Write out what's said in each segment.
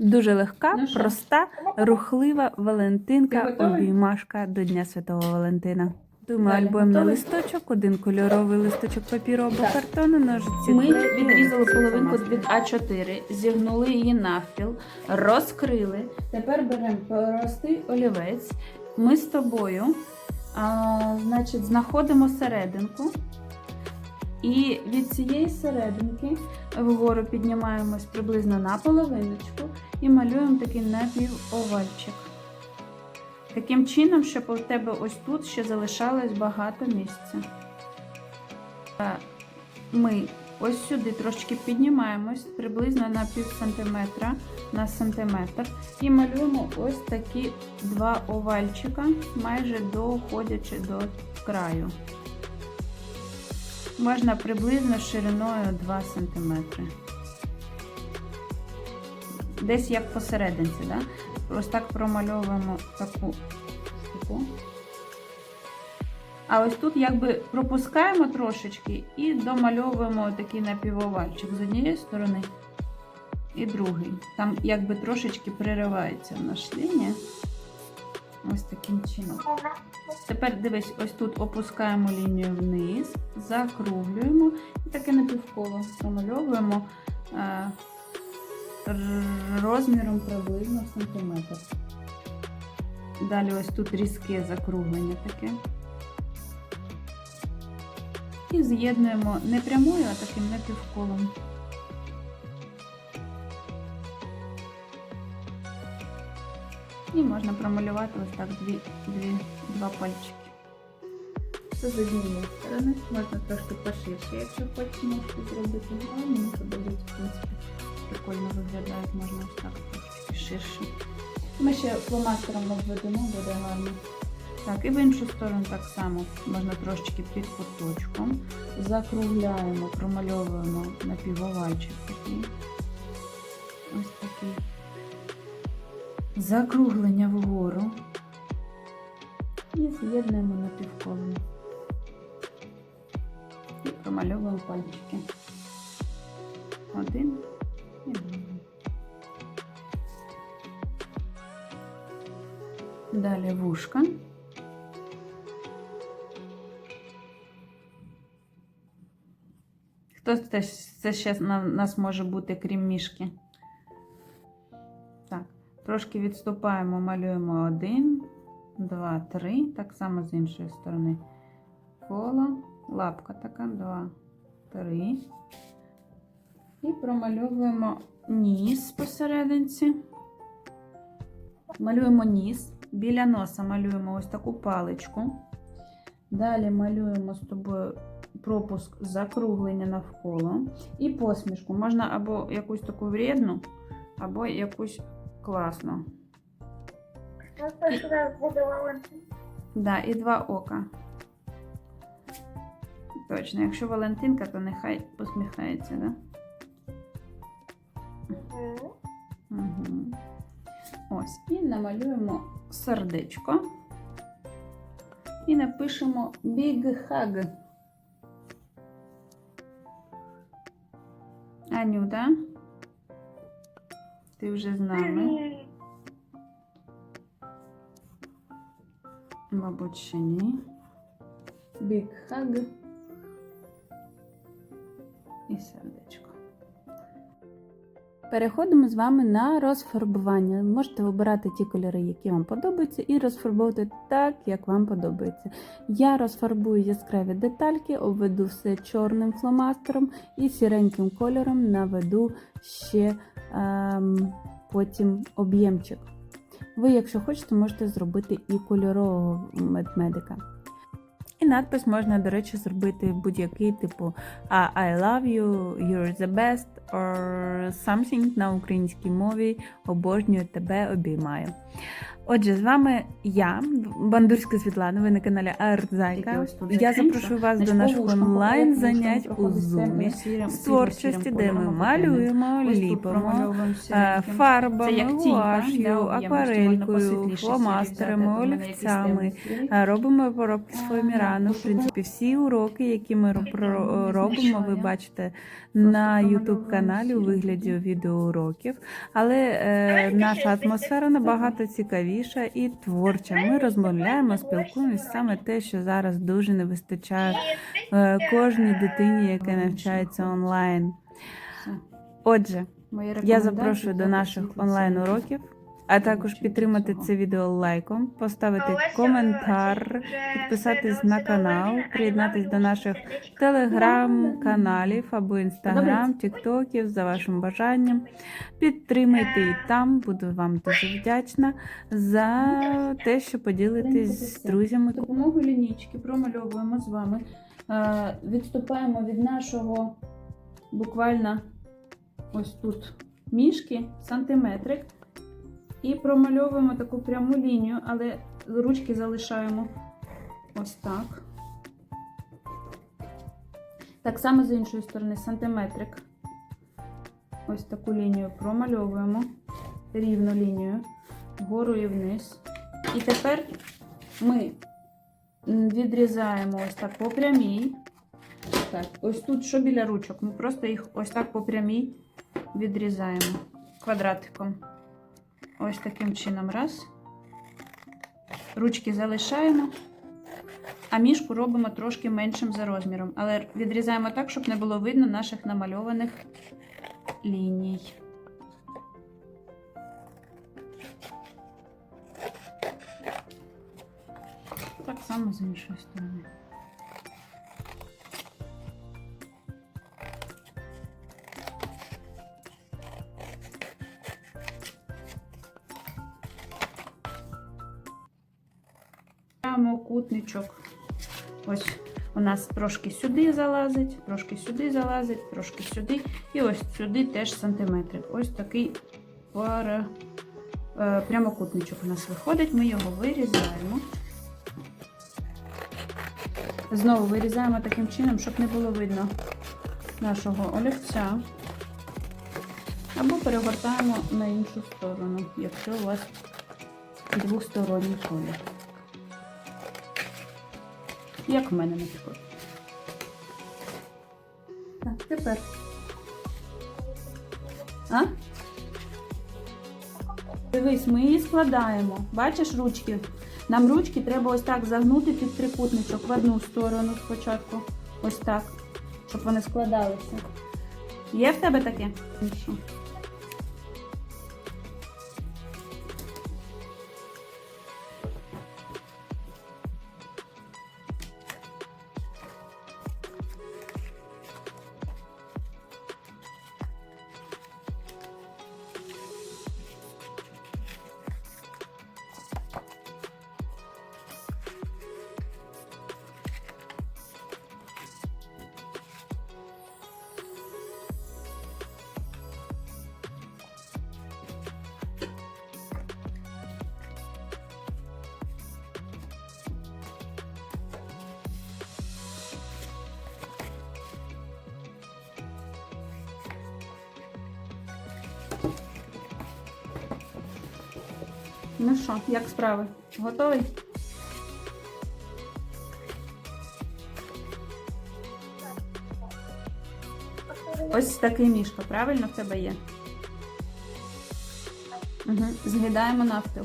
Дуже легка, Ну проста, рухлива Валентинка, обіймашка до Дня Святого Валентина. Думаю, альбомний готовий? листочок, один кольоровий листочок папіру або Так. картону, ножиці. Ми відрізали половинку від А4, зігнули її навпіл, розкрили. Тепер беремо простий олівець. Ми з тобою а, значить, знаходимо серединку. І від цієї серединки вгору піднімаємось приблизно на половиночку і малюємо такий напівовальчик. Таким чином, щоб у тебе ось тут ще залишалось багато місця. Е, Ми ось сюди трошки піднімаємось приблизно на пів сантиметра на сантиметр і малюємо ось такі два овальчика, майже доходячи до краю. Можна приблизно шириною 2 см. Десь як посерединці, да? Ось так промальовуємо таку таку. А ось тут якби пропускаємо трошечки і домальовуємо такий напівовальчик з однієї сторони і другий. Там якби трошечки приривається наша лінія. Ось таким чином. Тепер дивись, ось тут опускаємо лінію вниз, закруглюємо і таке напівколо промальовуємо е, розміром приблизно сантиметр. Далі ось тут різке закруглення таке. І з'єднуємо не прямою, а таким напівколом. І можна промалювати ось так дві, дві, два пальчики. Це з однієї сторони. Можна трошки поширше, якщо хочеш ножки зробити. Але мені подобається, в принципі, прикольно виглядає, можна ось так ширше. Ми ще фломастером обведемо, буде гарно. Так, і в іншу сторону так само можна трошечки під куточком. Закругляємо, промальовуємо напівовальчик такий. Ось такий. Закруглення вгору. І з'єднуємо напівколом. І промальовуємо пальчики. Один. Далі вушка. Хто це, ще на нас може бути, крім мішки? Так, трошки відступаємо, малюємо один, два, три. Так само з іншої сторони. Коло, лапка така, два, три. І промальовуємо ніс посерединці. Малюємо ніс. Біля носа малюємо ось таку паличку. Далі малюємо з тобою пропуск закруглення навколо. І посмішку. Можна або якусь таку вредну, або якусь класну. Ну. Да, і два ока. Точно, якщо Валентинка, то нехай посміхається, да? Угу. Ось. І намалюємо сердечко. І напишемо Big Hug. Анюта, ти вже з нами? Мабуть, ще ні. Big Hug. Переходимо з вами на розфарбування. Можете обирати ті кольори, які вам подобаються, і розфарбовувати так, як вам подобається. Я розфарбую яскраві детальки, обведу все чорним фломастером і сіреньким кольором наведу ще ем, потім об'ємчик. Ви, якщо хочете, можете зробити і кольорового медмедика. Надпис можна, до речі, зробити будь-який, типу I love you, you're the best, or something на українській мові обожнюю тебе, обіймаю. Отже, з вами я, Бандурська Світлана, ви на каналі Артзайка. Я запрошую вас до наших онлайн-занять у Zoom з творчості, де ми малюємо, ліпимо. е, Фарбами, гуаш'ю, акварелькою, фломастерами, олівцями. Е, Робимо поробки своїми Ага. В принципі, всі уроки, які ми ро- робимо, ви бачите на YouTube каналі у вигляді відеоуроків. Але е, наша атмосфера набагато цікавіша і творча. Ми розмовляємо, спілкуємося саме те, що зараз дуже не вистачає е, кожній дитині, яка навчається онлайн. Отже, я запрошую до наших онлайн уроків, а також підтримати це відео лайком, поставити коментар, е, підписатись на канал, приєднатись до наших телеграм-каналів або інстаграм, тіктоків за вашим бажанням. Підтримайте і там, буду вам дуже вдячна за те, що поділитесь з друзями. Допомогою лінійки промальовуємо з вами. Е, Відступаємо від нашого буквально ось тут мішки, сантиметрик. І промальовуємо таку пряму лінію, але ручки залишаємо ось так. Так само з іншої сторони сантиметрик. Ось таку лінію промальовуємо рівну лінію вгору і вниз. І тепер ми відрізаємо ось так по прямій. Так, ось тут, що біля ручок, ми просто їх ось так по прямій відрізаємо квадратиком. Ось таким чином. Раз. Ручки залишаємо, а мішку робимо трошки меншим за розміром. Але відрізаємо так, щоб не було видно наших намальованих ліній. Так само з іншої сторони. Прямокутничок. Ось у нас трошки сюди залазить, трошки сюди залазить, трошки сюди. І ось сюди теж сантиметрик. Ось такий пара, е, прямокутничок у нас виходить. Ми його вирізаємо. Знову вирізаємо таким чином, щоб не було видно нашого олівця. Або перегортаємо на іншу сторону, якщо у вас двосторонній колір. Як в мене, наприклад. Так, тепер. А? Дивись, ми її складаємо. Бачиш ручки? Нам ручки треба ось так загнути під трикутничок в одну сторону спочатку. Ось так. Щоб вони складалися. Є в тебе таке? Інше. Ну що, як справи? Готовий? Ось такий мішка, правильно в тебе є? Угу. Згидаємо навпіл.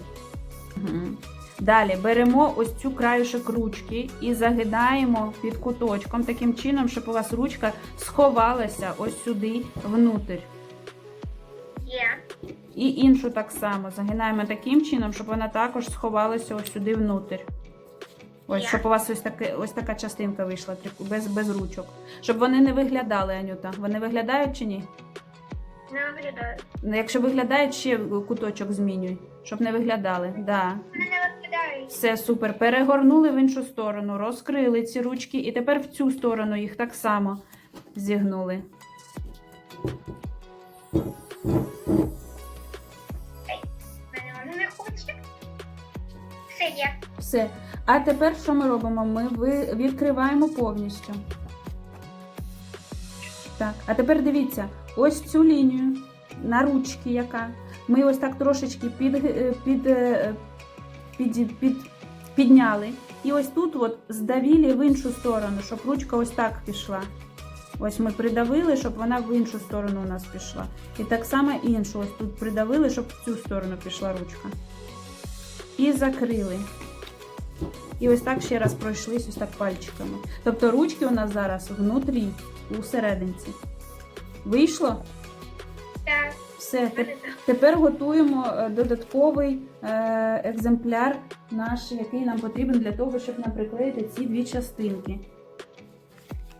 Угу. Далі беремо ось цю краюшок ручки і загидаємо під куточком таким чином, щоб у вас ручка сховалася ось сюди внутрь. І іншу так само загинаємо таким чином, щоб вона також сховалася ось сюди внутрь. Ось, Я. щоб у вас ось, таке, ось така частинка вийшла без, без ручок. Щоб вони не виглядали, Анюта. Вони виглядають чи ні? Не виглядаю. Ну, Якщо виглядають, ще куточок змінюй, щоб не виглядали. Да. Вони не виглядають. Все супер. Перегорнули в іншу сторону, розкрили ці ручки, і тепер в цю сторону їх так само зігнули. Все. А тепер що ми робимо? Ми відкриваємо повністю. Так, а тепер дивіться, ось цю лінію на ручці, яка. Ми ось так трошечки під, е, під, е, під, під, підняли. І ось тут от здавили в іншу сторону, щоб ручка ось так пішла. Ось ми придавили, щоб вона в іншу сторону у нас пішла. І так само іншу. Ось тут придавили, щоб в цю сторону пішла ручка. І закрили. І ось так ще раз пройшлись ось так пальчиками. Тобто ручки у нас зараз внутрі, у серединці. Вийшло? Так, Все, теп- Тепер готуємо е, додатковий е, екземпляр, наш, який нам потрібен для того, щоб нам приклеїти ці дві частинки.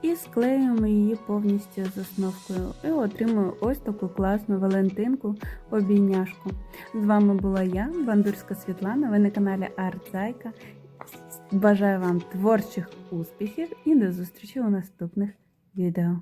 І склеюємо її повністю з основкою. І отримую ось таку класну Валентинку обійняшку. З вами була я, Бандурська Світлана. Ви на каналі Артзайка. Бажаю вам творчих успіхів і до зустрічі у наступних відео.